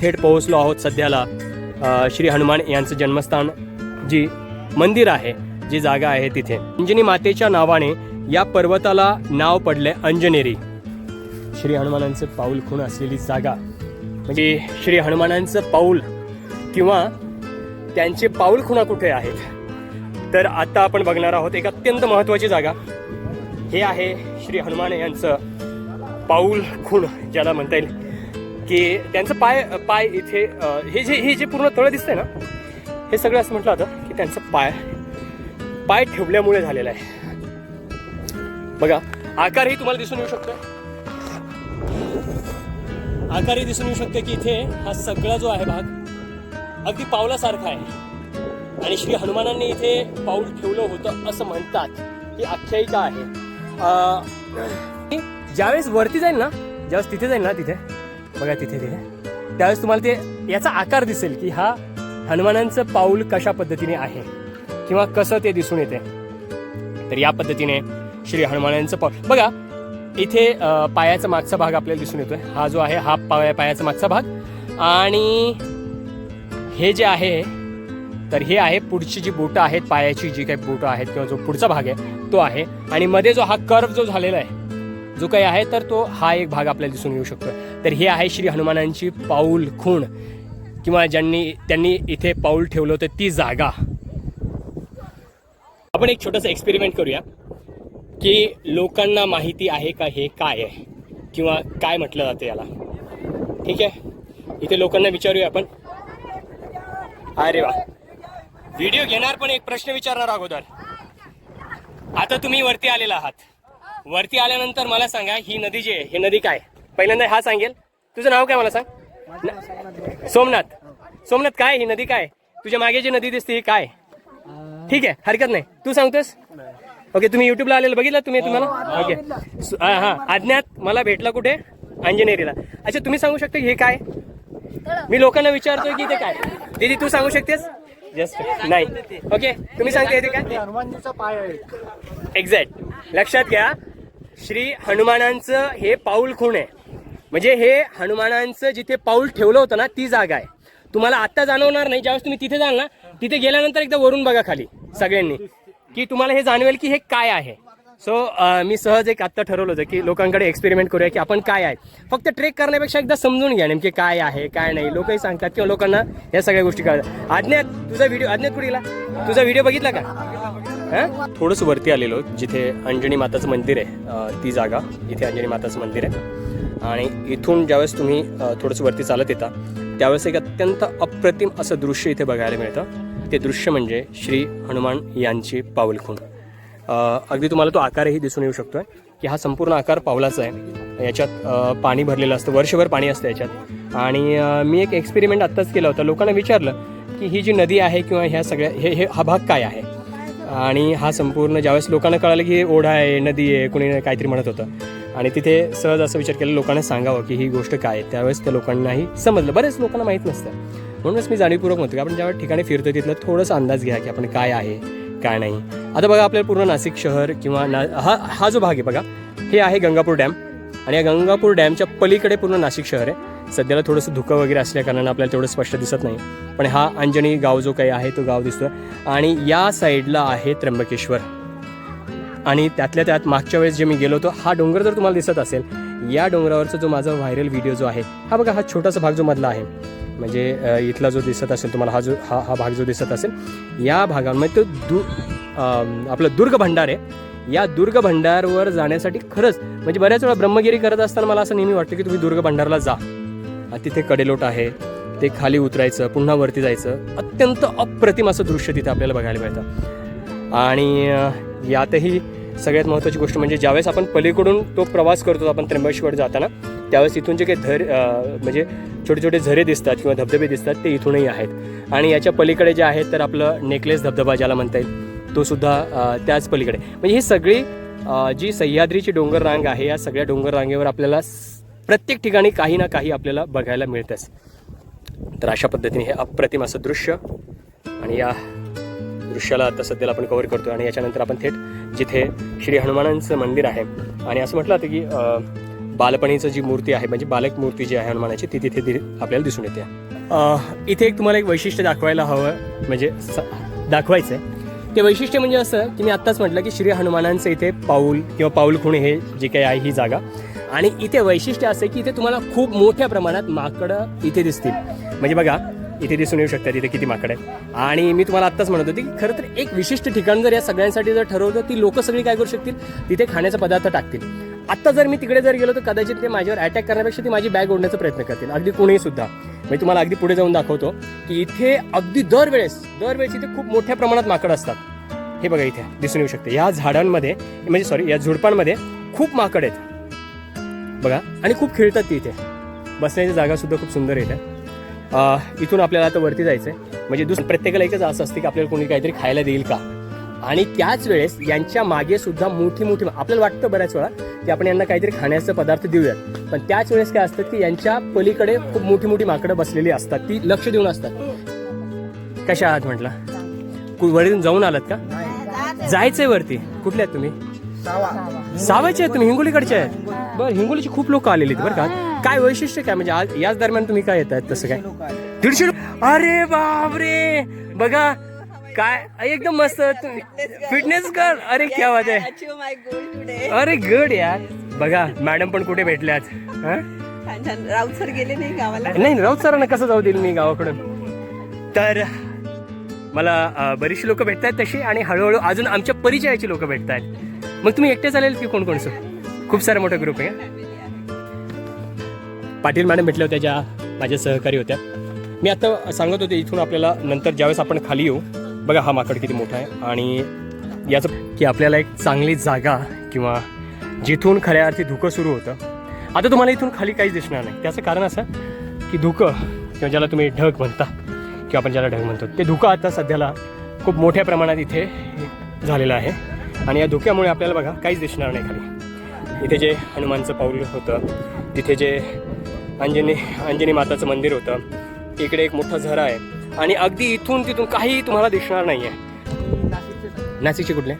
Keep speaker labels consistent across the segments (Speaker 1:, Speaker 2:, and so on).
Speaker 1: थेट पोहोचलो आहोत सध्याला. श्री हनुमान यांचं जन्मस्थान जी मंदिर आहे जी जागा आहे तिथे. अंजनी मातेच्या नावाने या पर्वताला नाव पडले अंजनेरी. श्री हनुमानांचं पाऊल खूण असलेली जागा. म्हणजे श्री हनुमानांचं पाऊल किंवा त्यांचे पाऊल खुणा कुठे आहेत? तर आता आपण बघणार आहोत एक अत्यंत महत्त्वाची जागा. हे आहे श्री हनुमान यांचं पाऊल खूण ज्याला म्हणता येईल की त्यांचं पाय पाय इथे हे जे हे जे पूर्ण तळं दिसतंय ना हे सगळं असं म्हटलं होतं की त्यांचं पाय पाय ठेवल्यामुळे झालेलं आहे. बघा आकारही तुम्हाला दिसून येऊ शकतो आकारही दिसून येऊ शकतो की इथे हा सगळा जो आहे भाग अगदी पावलासारखा आहे. आणि श्री हनुमानांनी इथे पाऊल ठेवलं होतं असं म्हणतात. ही आख्यायिका आहे. ज्यावेळेस वरती जाईल ना ज्यावेळेस तिथे जाईल ना तिथे बघा तिथे तिथे त्यावेळेस तुम्हाला ते याचा आकार दिसेल की हा हनुमानांचं पाऊल कशा पद्धतीने आहे किंवा कसं ते दिसून येते. तर या पद्धतीने श्री हनुमानांचं पाऊल. बघा इथे पायाचा मागचा भाग आपल्याला दिसून येतोय. हा जो आहे हा पाया पायाचा मागचा भाग. आणि हे जे आहे तर हे आहे पुढची जी बोटं आहेत पायाची जी काही बोटं आहेत किंवा जो पुढचा भाग आहे तो आहे. आणि मध्ये जो हा कर्व जो झालेला आहे जो काही आहे तर तो हा एक भाग आपल्याला दिसून येऊ शकतो तर हे आहे श्री हनुमानांची पाऊल खूण. किंवा ज्यांनी त्यांनी इथे पाऊल ठेवलं होतं ती जागा. आपण एक छोटंसं एक्सपेरिमेंट करूया. की लोकांना माहिती आहे का हे काय आहे? किंवा काय म्हटलं जातं याला? ठीक आहे? इथे लोकांना विचारूया आपण. अरे वा. व्हिडिओ घेणार पण एक प्रश्न विचारणार अगोदर. आता तुम्ही वरती आलेला आहात. वरती आल्यानंतर मला सांगा ही नदी जी आहे ही नदी काय? पहिल्यांदा हा सांगेल. तुझं नाव काय मला सांग? सोमनाथ. सोमनाथ काय ही नदी काय? तुझ्या मागे जी नदी दिसते ही काय? ठीक आहे हरकत नाही. तू सांगतोस? ओके तुम्ही युट्यूबला आलेलं बघितलं? तुम्ही तुम्हाला? ओके. सु- हा हा. अज्ञात मला भेटला कुठे? अंजनेरीला. अच्छा तुम्ही सांगू शकता की हे काय? मी लोकांना विचारतोय की ते काय? दीदी तू सांगू शकतेस? जस्ट नाही. ओके तुम्ही सांगते ते काय
Speaker 2: हनुमानजीचा पाय आहे.
Speaker 1: एक्झॅक्ट लक्षात घ्या श्री हनुमानांचं हे पाऊल खूण आहे. म्हणजे हे हनुमानांचं जिथे पाऊल ठेवलं होतं ना ती जागा आहे. तुम्हाला आत्ता जाणवणार नाही ज्यावेळेस तुम्ही तिथे जाल ना तिथे गेल्यानंतर एकदा वरून बघा खाली सगळ्यांनी. की तुम्हाला हे जाणवेल की हे काय आहे. सो uh, मी सहज एक आत्ता ठरवलं होतं की लोकांकडे एक्सपेरिमेंट करूया की आपण काय आहे. फक्त ट्रेक करण्यापेक्षा एकदा समजून घ्या नेमके काय आहे काय नाही. लोकही सांगतात किंवा लोकांना या सगळ्या गोष्टी कळतात. आज्ञात तुझा व्हिडिओ आज्ञात कुठे गेला तुझा व्हिडिओ बघितला का? हां? थोडंसं वरती आलेलो जिथे अंजनी माताचं मंदिर आहे. ती जागा इथे अंजनी माताचं मंदिर आहे. आणि इथून ज्यावेळेस तुम्ही थोडंसं वरती चालत येता त्यावेळेस एक अत्यंत अप्रतिम असं दृश्य इथे बघायला मिळतं. ते दृश्य म्हणजे श्री हनुमान यांची पाऊलखूण अगदी तुम्हाला तो आकारही दिसून येऊ शकतोय की हा संपूर्ण आकार पावलाचा आहे. याच्यात पाणी भरलेलं असतं वर्षभर पाणी असतं याच्यात. आणि मी एक एक्सपेरिमेंट आत्ताच केला होता. लोकांना विचारलं की ही जी नदी आहे किंवा ह्या सगळ्या हे हे हा भाग काय आहे? आणि हा संपूर्ण ज्यावेळेस लोकांना कळालं की ओढा आहे नदी आहे कोणी काहीतरी म्हणत होतं. आणि तिथे सहज असा विचार केला लोकांना सांगावं की ही गोष्ट काय आहे? त्यावेळेस त्या लोकांनाही समजलं. बरेच लोकांना माहीत नसतं. म्हणूनच मी जाणीवपूर्वक म्हणतो की आपण ज्यावेळेस ठिकाणी फिरतो तिथलं थोडंसं अंदाज घ्या की आपण काय आहे? काय नाही. आता बघा आपल्याला पूर्ण नाशिक शहर किंवा ना हा हा जो भाग आहे बघा हे आहे गंगापूर डॅम. आणि या गंगापूर डॅमच्या पलीकडे पूर्ण नाशिक शहर आहे. सध्याला थोडंसं धुकं वगैरे असल्याकारणानं आपल्याला तेवढं स्पष्ट दिसत नाही. पण हा अंजनी गाव जो काही आहे तो गाव दिसतो आणि या साईडला आहे त्र्यंबकेश्वर. आणि त्यातल्या त्यात मागच्या वेळेस जे मी गेलो होतो हा डोंगर जर तुम्हाला दिसत असेल या डोंगरावरचा जो माझा व्हायरल व्हिडिओ जो आहे हा बघा हा छोटासा भाग जो मधला आहे. म्हणजे इथला जो दिसत असेल तुम्हाला हा जो हा हा भाग जो दिसत असेल या भागामध्ये तो दु आपलं दुर्ग भंडार आहे. या दुर्ग भंडारवर जाण्यासाठी खरंच म्हणजे बऱ्याच वेळा ब्रह्मगिरी करत असताना मला असं नेहमी वाटतं की तुम्ही दुर्ग भंडारला जा. तिथे कडेलोट आहे ते खाली उतरायचं पुन्हा वरती जायचं. अत्यंत अप्रतिम असं दृश्य तिथे आपल्याला बघायला मिळतं. आणि यातही सगळ्यात महत्त्वाची गोष्ट म्हणजे ज्यावेळेस आपण पलीकडून तो प्रवास करतो आपण त्र्यंबकेश्वर जाताना त्यावेळेस इथून जे काही धर म्हणजे छोटे छोटे झरे दिसतात किंवा धबधबे दिसतात ते इथूनही आहेत. आणि याच्या पलीकडे जे आहेत तर आपलं नेकलेस धबधबा ज्याला म्हणता येईल तो सुद्धा त्याच पलीकडे. म्हणजे ही सगळी जी सह्याद्रीची डोंगर रांग आहे या सगळ्या डोंगर रांगेवर आपल्याला प्रत्येक ठिकाणी काही ना काही आपल्याला बघायला मिळतंच. तर अशा पद्धतीने हे अप्रतिम असं दृश्य आणि या दृश्याला आता सध्याला आपण कवर करतो आणि याच्यानंतर आपण थेट जिथे श्री हनुमानांचं मंदिर आहे. आणि असं म्हटलं जातं की बालपणीचं जी मूर्ती आहे म्हणजे बालक मूर्ती जी आहे हनुमानाची ती तिथे दि- आपल्याला दिसून येते. इथे एक तुम्हाला एक वैशिष्ट्य दाखवायला हवं म्हणजे स- दाखवायचं आहे ते वैशिष्ट्य म्हणजे असं की मी आत्ताच म्हटलं की श्री हनुमानांचं इथे पाऊल किंवा पाऊल खुणे हे जे काही आहे ही जागा. आणि इथे वैशिष्ट्य असं की इथे तुम्हाला खूप मोठ्या प्रमाणात माकडं इथे दिसतील. म्हणजे बघा इथे दिसून येऊ शकतात इथे किती माकड आहेत. आणि मी तुम्हाला आत्ताच म्हणत होते की खरं तर एक विशिष्ट ठिकाण जर या सगळ्यांसाठी जर ठरवलं ती लोक सगळी काय करू शकतील? तिथे खाण्याचा पदार्थ टाकतील. आत्ता जर मी तिकडे जर गेलो तर कदाचित ते माझ्यावर अटॅक करण्यापेक्षा ती माझी बॅग ओढण्याचा प्रयत्न करतील. अगदी कोणीही सुद्धा. मी तुम्हाला अगदी पुढे जाऊन दाखवतो की इथे अगदी दरवेळेस दरवेळेस इथे खूप मोठ्या प्रमाणात माकड असतात. हे बघा इथे दिसून येऊ शकते. या झाडांमध्ये म्हणजे सॉरी या झुडपांमध्ये खूप माकड आहेत. बघा आणि खूप खेळतात ती इथे. बसण्याची जागा सुद्धा खूप सुंदर येते इथून आपल्याला आता वरती जायचं आहे म्हणजे दुसरं प्रत्येकाला एकच असं असते की आपल्याला कोणी काहीतरी खायला देईल का? आणि त्याच वेळेस यांच्या मागे सुद्धा मोठी मोठी आपल्याला वाटतं बऱ्याच वेळा की आपण यांना काहीतरी खाण्याचे पदार्थ देऊयात. पण त्याच वेळेस काय असतं की यांच्या पलीकडे खूप मोठी मोठी माकडं बसलेली असतात. ती लक्ष देऊन असतात. कशा आहात म्हटलं? वरीतून जाऊन आलात का? जायचंय वरती. कुठले आहेत तुम्ही? सावाचे आहेत तुम्ही? हिंगोलीकडचे आहेत? बरं हिंगोलीची खूप लोक आलेली आहेत बरं का. काय वैशिष्ट्य काय? म्हणजे आज याच दरम्यान तुम्ही काय येत आहेत तसं काय? दीडशे रुपये अरे बापरे! बघा काय एकदम मस्त. फिटनेस कर. अरे क्या बात आहे. अरे गुड यार. बघा मॅडम पण कुठे भेटल्यात
Speaker 3: राऊत सर गेले नाही गावाला?
Speaker 1: नाही राऊत सरांना कसं जाऊ देईल मी गावाकडून? तर मला बरीचशी लोक भेटत आहेत तशी आणि हळूहळू अजून आमच्या परिचयाची लोक भेटत आहेत मग तुम्ही एकटे चालेल की कोण कोण सर खूप सारा मोठा ग्रुप आहे? पाटील मॅडम भेटल्या होत्या ज्या माझ्या सहकारी होत्या. मी आता सांगत होते इथून आपल्याला नंतर ज्यावेळेस आपण खाली येऊ बघा हा माकड किती मोठा आहे आणि याचं की आपल्याला एक चांगली जागा किंवा जिथून खऱ्या अर्थी धुकं सुरू होतं. आता तुम्हाला इथून खाली काहीच दिसणार नाही. त्याचं कारण असं की धुकं किंवा ज्याला तुम्ही ढग म्हणता किंवा आपण ज्याला ढग म्हणतो ते धुकं आता सध्याला खूप मोठ्या प्रमाणात इथे झालेलं आहे. आणि या धुक्यामुळे आपल्याला बघा काहीच दिसणार नाही खाली. इथे जे हनुमानचं पाऊल होतं तिथे जे अंजनी अंजनी माताचं मंदिर होतं. इकडे एक मोठा झरा आहे. आणि अगदी इथून तिथून काही तुम्हाला दिसणार नाही आहे नाशिकचे कुठले?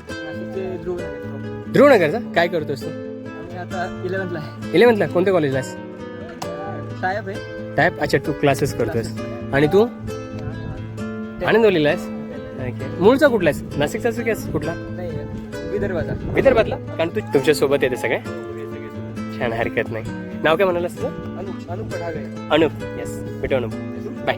Speaker 1: ध्रुवनगरचा? काय करतोस तू?
Speaker 2: इलेव्हन्थला.
Speaker 1: कोणत्या कॉलेजला
Speaker 2: साहेब आहे
Speaker 1: अच्छा तू क्लासेस करतोस. आणि तू? आनंदवलीला आहेस. मूळचा कुठला आहेस? नाशिकचाच की कुठला?
Speaker 2: विदर्भाचा.
Speaker 1: विदर्भातला? कारण तू तुमच्यासोबत येते सगळे. छान हरकत नाही. नाव काय म्हणालास तुझं
Speaker 2: अनुप पठारे
Speaker 1: अनुप. येस भेटू अनुप. बाय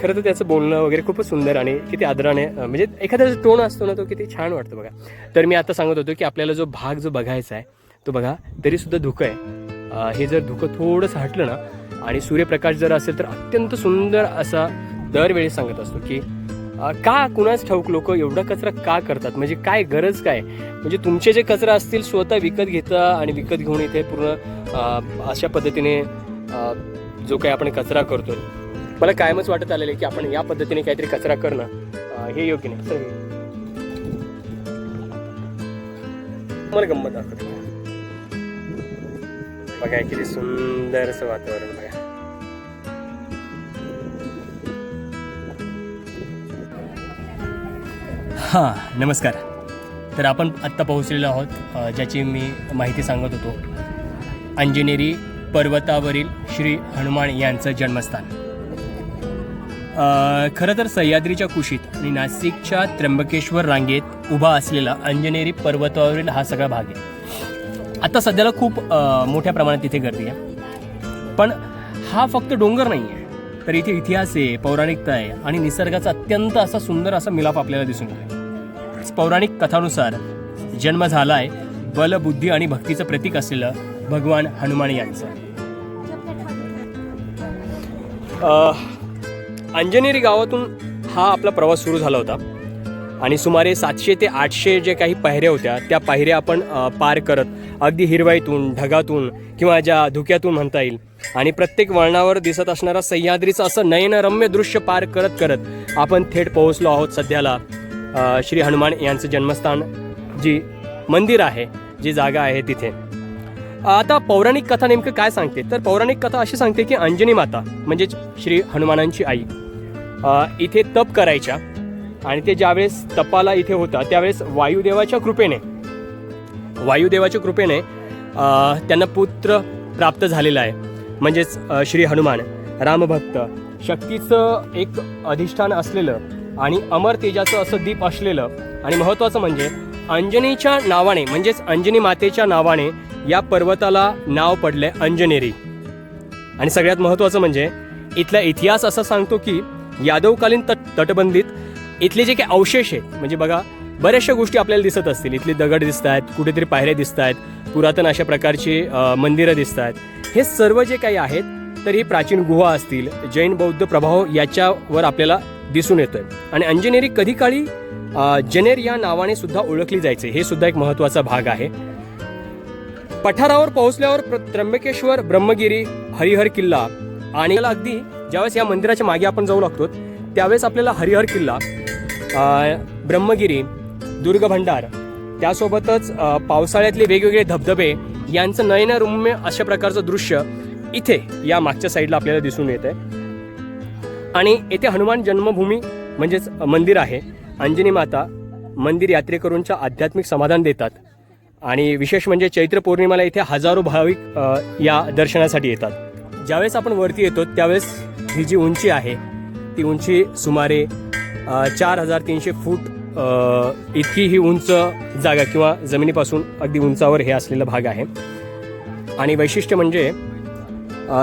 Speaker 1: खरं तर त्याचं बोलणं वगैरे खूपच सुंदर आणि किती आदराने म्हणजे एखाद्याचा टोन असतो ना तो किती छान वाटतो बघा. तर मी आता सांगत होतो की आपल्याला जो भाग जो बघायचा आहे तो बघा तरी सुद्धा धुकं आहे. हे जर धुकं थोडंसं हटलं ना आणि सूर्यप्रकाश जर असेल तर अत्यंत सुंदर असा दरवेळी सांगत असतो की का कुणाच ठाऊक लोक एवढा कचरा का करतात? म्हणजे काय गरज काय? म्हणजे तुमचे जे कचरा असतील स्वतः विकत घेता आणि विकत घेऊन इथे पूर्ण अशा पद्धतीने जो काही आपण कचरा करतो मला कायमच वाटत आलेलं आहे की आपण या पद्धतीने काहीतरी कचरा करणं हे योग्य नाही. सर मला गंमत दाखवते. बघा किती सुंदर असं वातावरण बघा हां नमस्कार. तर आपण आत्ता पोहोचलेलो आहोत ज्याची मी माहिती सांगत होतो. अंजनेरी पर्वतावरील श्री हनुमान यांचं जन्मस्थान. खरं तर सह्याद्रीच्या कुशीत आणि नाशिकच्या त्र्यंबकेश्वर रांगेत उभा असलेला अंजनेरी पर्वतावरील हा सगळा भाग आहे. आता सध्याला खूप मोठ्या प्रमाणात तिथे गर्दी आहे. पण हा फक्त डोंगर नाही आहे तर इथे इतिहास आहे पौराणिकता आहे आणि निसर्गाचा अत्यंत असा सुंदर असा मिलाप आपल्याला दिसून येतो पौराणिक कथानुसार जन्म झाला आहे बल बुद्धी आणि भक्तीचं प्रतीक असलेलं भगवान हनुमान यांचं. अंजनेरी गावातून हा आपला प्रवास सुरू झाला होता. आणि सुमारे सातशे ते आठशे जे काही पायऱ्या होत्या त्या पायऱ्या आपण पार करत अगदी हिरवाईतून ढगातून किंवा ज्या धुक्यातून म्हणता येईल. आणि प्रत्येक वळणावर दिसत असणारा सह्याद्रीचं असं नयनरम्य दृश्य पार करत करत आपण थेट पोहोचलो आहोत सध्याला. श्री हनुमान यांचं जन्मस्थान जी मंदिर आहे जी जागा आहे तिथे. आता पौराणिक कथा नेमकं काय सांगते? तर पौराणिक कथा अशी सांगते की अंजनी माता म्हणजेच श्री हनुमानांची आई इथे तप करायच्या. आणि ते ज्यावेळेस तपाला इथे होता त्यावेळेस वायुदेवाच्या कृपेने वायुदेवाच्या कृपेने त्यांना पुत्र प्राप्त झालेला आहे. म्हणजेच श्री हनुमान रामभक्त. शक्तीचं एक अधिष्ठान असलेलं आणि अमर तेजाचं असं दीप असलेलं आणि महत्त्वाचं म्हणजे अंजनीच्या नावाने म्हणजेच अंजनी मातेच्या नावाने या पर्वताला नाव पडलंय अंजनेरी. आणि सगळ्यात महत्त्वाचं म्हणजे इथला इतिहास असा सांगतो की यादवकालीन तट तटबंदीत इथले जे काही अवशेष आहेत म्हणजे बघा बऱ्याचशा गोष्टी आपल्याला दिसत असतील. इथले दगड दिसत आहेत कुठेतरी पायऱ्या दिसत आहेत पुरातन अशा प्रकारची मंदिरं दिसत आहेत हे सर्व जे काही आहेत तर ही प्राचीन गुहा असतील जैन बौद्ध प्रभाव याच्यावर आपल्याला दिसून येतोय. आणि अंजनेरी कधी काळी जनेर या नावाने सुद्धा ओळखली जायचे. हे सुद्धा एक महत्त्वाचा भाग आहे. पठारावर पोहोचल्यावर त्र्यंबकेश्वर ब्रह्मगिरी हरिहर किल्ला आणि अगदी ज्यावेळेस या मंदिराच्या मागे आपण जाऊ लागतो त्यावेळेस आपल्याला हरिहर किल्ला ब्रह्मगिरी दुर्ग भंडार त्यासोबतच पावसाळ्यातले वेगवेगळे धबधबे यांचं नयनरुम्य अशा प्रकारचं दृश्य इथे या मागच्या साईडला आपल्याला दिसून येत आहे आणि येथे हनुमान जन्मभूमी म्हणजेच मंदिर आहे. अंजनी माता मंदिर यात्रेकरूंच्या आध्यात्मिक समाधान देतात. आणि विशेष म्हणजे चैत्र पौर्णिमेला इथे हजारो भाविक या दर्शनासाठी येतात. ज्यावेळेस आपण वरती येतो त्यावेळेस ही जी उंची आहे ती उंची सुमारे चार हजार तीनशे फूट इतकी ही उंच जागा किंवा जमिनीपासून अगदी उंचावर हे असलेला भाग आहे. आणि वैशिष्ट्य म्हणजे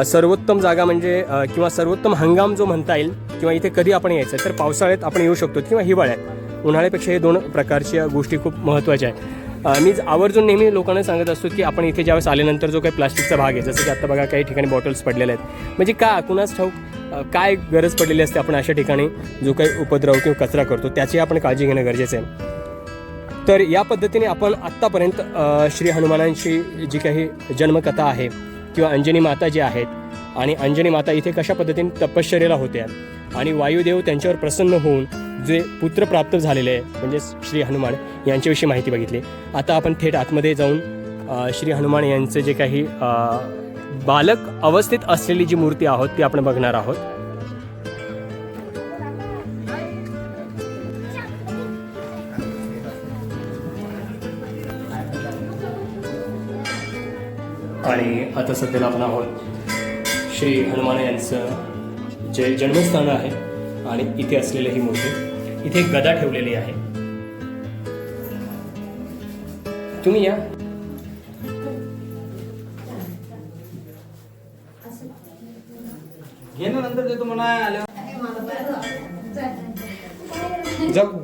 Speaker 1: सर्वोत्तम जागा म्हणजे किंवा सर्वोत्तम हंगाम जो म्हणता येईल किंवा इथे कधी आपण यायचं तर पावसाळ्यात आपण येऊ शकतो किंवा हिवाळ्यात. उन्हाळ्यापेक्षा हे दोन प्रकारच्या गोष्टी खूप महत्त्वाच्या आहेत. मी आवर्जून नेहमी लोकांना सांगत असतो की आपण इथे ज्यावेळेस आल्यानंतर जो काही प्लास्टिकचा भाग आहे जसं की आता बघा काही ठिकाणी बॉटल्स पडलेल्या आहेत. म्हणजे का कुणास ठाऊक काय गरज पडलेली असते आपण अशा ठिकाणी जो काही उपद्रव किंवा कचरा करतो त्याची आपण काळजी घेणं गरजेचं आहे. तर या पद्धतीने आपण आत्तापर्यंत श्री हनुमानांची जी काही जन्मकथा आहे किंवा अंजनी माता जी आहेत आणि अंजनी माता इथे कशा पद्धतीने तपश्चर्याला होत्या आणि वायुदेव त्यांच्यावर प्रसन्न होऊन जे पुत्र प्राप्त झालेले आहे म्हणजे श्री हनुमान यांच्याविषयी माहिती बघितली. आता आपण थेट आतमध्ये जाऊन श्री हनुमान यांचं जे काही बालक अवस्थेत असलेली जी मूर्ती आहोत ती आपण बघणार आहोत. आणि आता सध्याला आपण आहोत श्री हनुमान यांचं जे जन्मस्थान आहे आणि इथे असलेली ही मूर्ती. इथे गदा ठेवलेली आहे. तुम्ही या.
Speaker 2: घे ना नंतर देतो म्हणा आल्यावर.
Speaker 1: जाऊ.